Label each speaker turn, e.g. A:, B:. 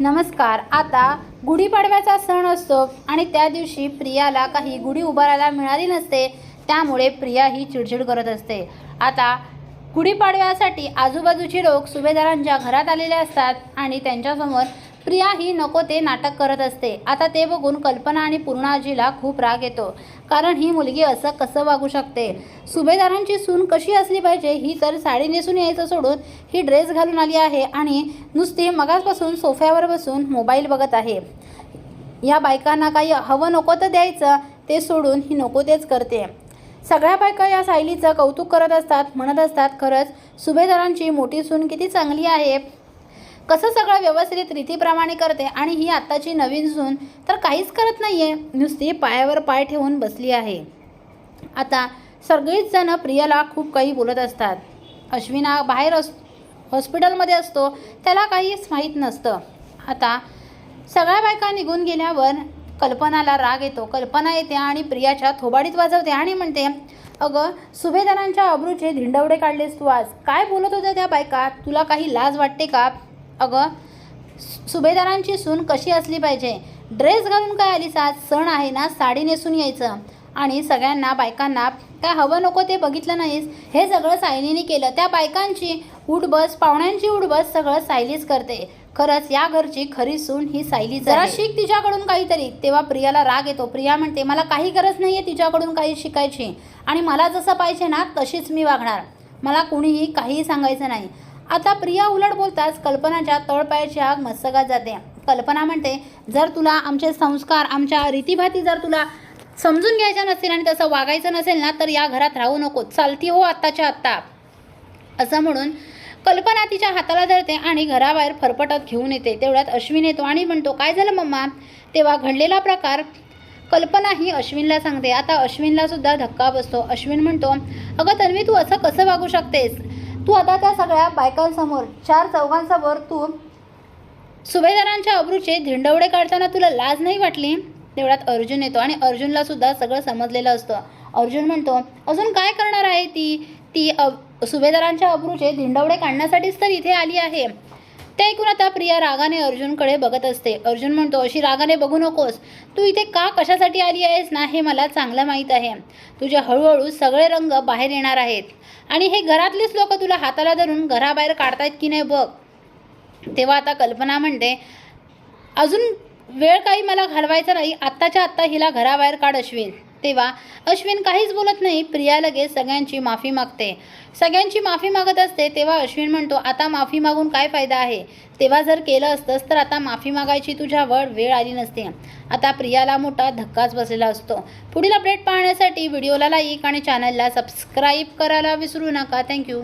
A: नमस्कार. आता गुढीपाडव्याचा सण असतो आणि त्या दिवशी प्रियाला काही गुढी उभारायला मिळाली नसते त्यामुळे प्रिया ही चिडचिड करत असते. आता गुढीपाडव्यासाठी आजूबाजूचे लोक सुभेदारांच्या घरात आलेले असतात आणि त्यांच्यासमोर प्रिया ही नको ते नाटक करत असते. आता ते बघून कल्पना आणि पूर्णाजीला खूप राग येतो. कारण ही मुलगी असं कसं वागू शकते? सुभेदारांची सून कशी असली पाहिजे ही तर साडी नेसून यायचं सोडून ही ड्रेस घालून आली आहे आणि नुसती मगासपासून सोफ्यावर बसून मोबाईल बघत आहे. या बायकांना काही हवं नको तर द्यायचं ते सोडून ही नको तेच करते. सगळ्या बायका या सायलीचं कौतुक करत असतात म्हणत असतात खरंच सुभेदारांची मोठी सून किती चांगली आहे. कसं सगळं व्यवस्थित रीतीप्रमाणे करते आणि ही आत्ताची नवीन सून तर काहीच करत नाही आहे नुसती पायावर पाय ठेवून बसली आहे. आता सगळीच जणं प्रियाला खूप काही बोलत असतात. अश्विना बाहेर अस हॉस्पिटलमध्ये असतो. त्याला काहीच माहीत नसतं. आता सगळ्या बायका निघून गेल्यावर कल्पनाला राग येतो. कल्पना येते आणि प्रियाच्या थोबाडीत वाजवते आणि म्हणते अगं सुभेदारांच्या अब्रूचे धिंडवडे काढलेस तू आज. काय बोलत होत्या त्या बायका? तुला काही लाज वाटते का? अगं सुभेदारांची सून कशी असली पाहिजे? ड्रेस घालून काय आलीस आज? सण आहे ना साडी नेसून यायचं. आणि सगळ्यांना बायकांना काय हवं नको ते बघितलं नाहीस? हे सगळं सायलीने केलं. त्या बायकांची उठबस पाहुण्यांची उठबस सगळं सायलीच करते. खरंच या घरची खरी सून ही सायली जरा शिक तिच्याकडून काहीतरी. तेव्हा प्रियाला राग येतो. प्रिया म्हणते मला काही गरज नाही आहे तिच्याकडून काही शिकायची. आणि मला जसं पाहिजे ना तशीच मी वागणार. मला कुणीही काहीही सांगायचं नाही. आता प्रिया उलट बोलताच कल्पनाच्या तळपायाची आग मस्तकात जाते. कल्पना म्हणते जर तुला आमचे संस्कार आमच्या रीतीभाती जर तुला समजून घ्यायच्या नसेल आणि तसं वागायचं नसेल ना तर या घरात राहू नको. चालती हो आत्ताच्या आत्ता. असं म्हणून कल्पना तिच्या हाताला धरते आणि घराबाहेर फरफटत घेऊन येते. तेवढ्यात अश्विन येतो आणि म्हणतो काय झालं मम्मा? तेव्हा घडलेला प्रकार कल्पना ही अश्विनला सांगते. आता अश्विनला सुद्धा धक्का बसतो. अश्विन म्हणतो अगं तन्वी तू असं कसं वागू शकतेस? तू आता त्या सगळ्या बायकांसमोर चार चौघांसमोर तू सुभेदारांच्या अब्रूचे धिंडवडे काढताना तुला लाज नाही वाटली? तेवढ्यात अर्जुन येतो आणि अर्जुनला सुद्धा सगळं समजलेलं असतं. अर्जुन म्हणतो अजून काय करणार आहे ती? ती अ- सुभेदारांच्या अब्रूचे धिंडवडे काढण्यासाठीच तर इथे आली आहे. ते ऐकून आता प्रिया रागाने अर्जुनकडे बघत असते. अर्जुन म्हणतो अशी रागाने बघू नकोस. तू इथे का कशासाठी आली आहेस ना हे मला चांगलं माहीत आहे. तुझे हळूहळू सगळे रंग बाहेर येणार आहेत. आणि हे घरातलीच लोक तुला हाताला धरून घराबाहेर काढतायत की नाही बघ. तेव्हा आता कल्पना म्हणते अजून वेळ काही मला घालवायचा नाही. आत्ताच्या आत्ता हिला घराबाहेर काढ अश्विन. तेव्हा अश्विन काहीच बोलत नाही. प्रिया लगेच सगळ्यांची माफी मागते. सगळ्यांची माफी मागत असते तेव्हा अश्विन म्हणतो आता माफी मागून काय फायदा आहे? तेव्हा जर केलं असतंस तर आता माफी मागायची तुझ्यावर वेळ आली नसते. आता प्रियाला मोठा धक्काच बसलेला असतो. पुढील अपडेट पाहण्यासाठी व्हिडिओला लाईक आणि चॅनलला सबस्क्राईब करायला विसरू नका. थँक्यू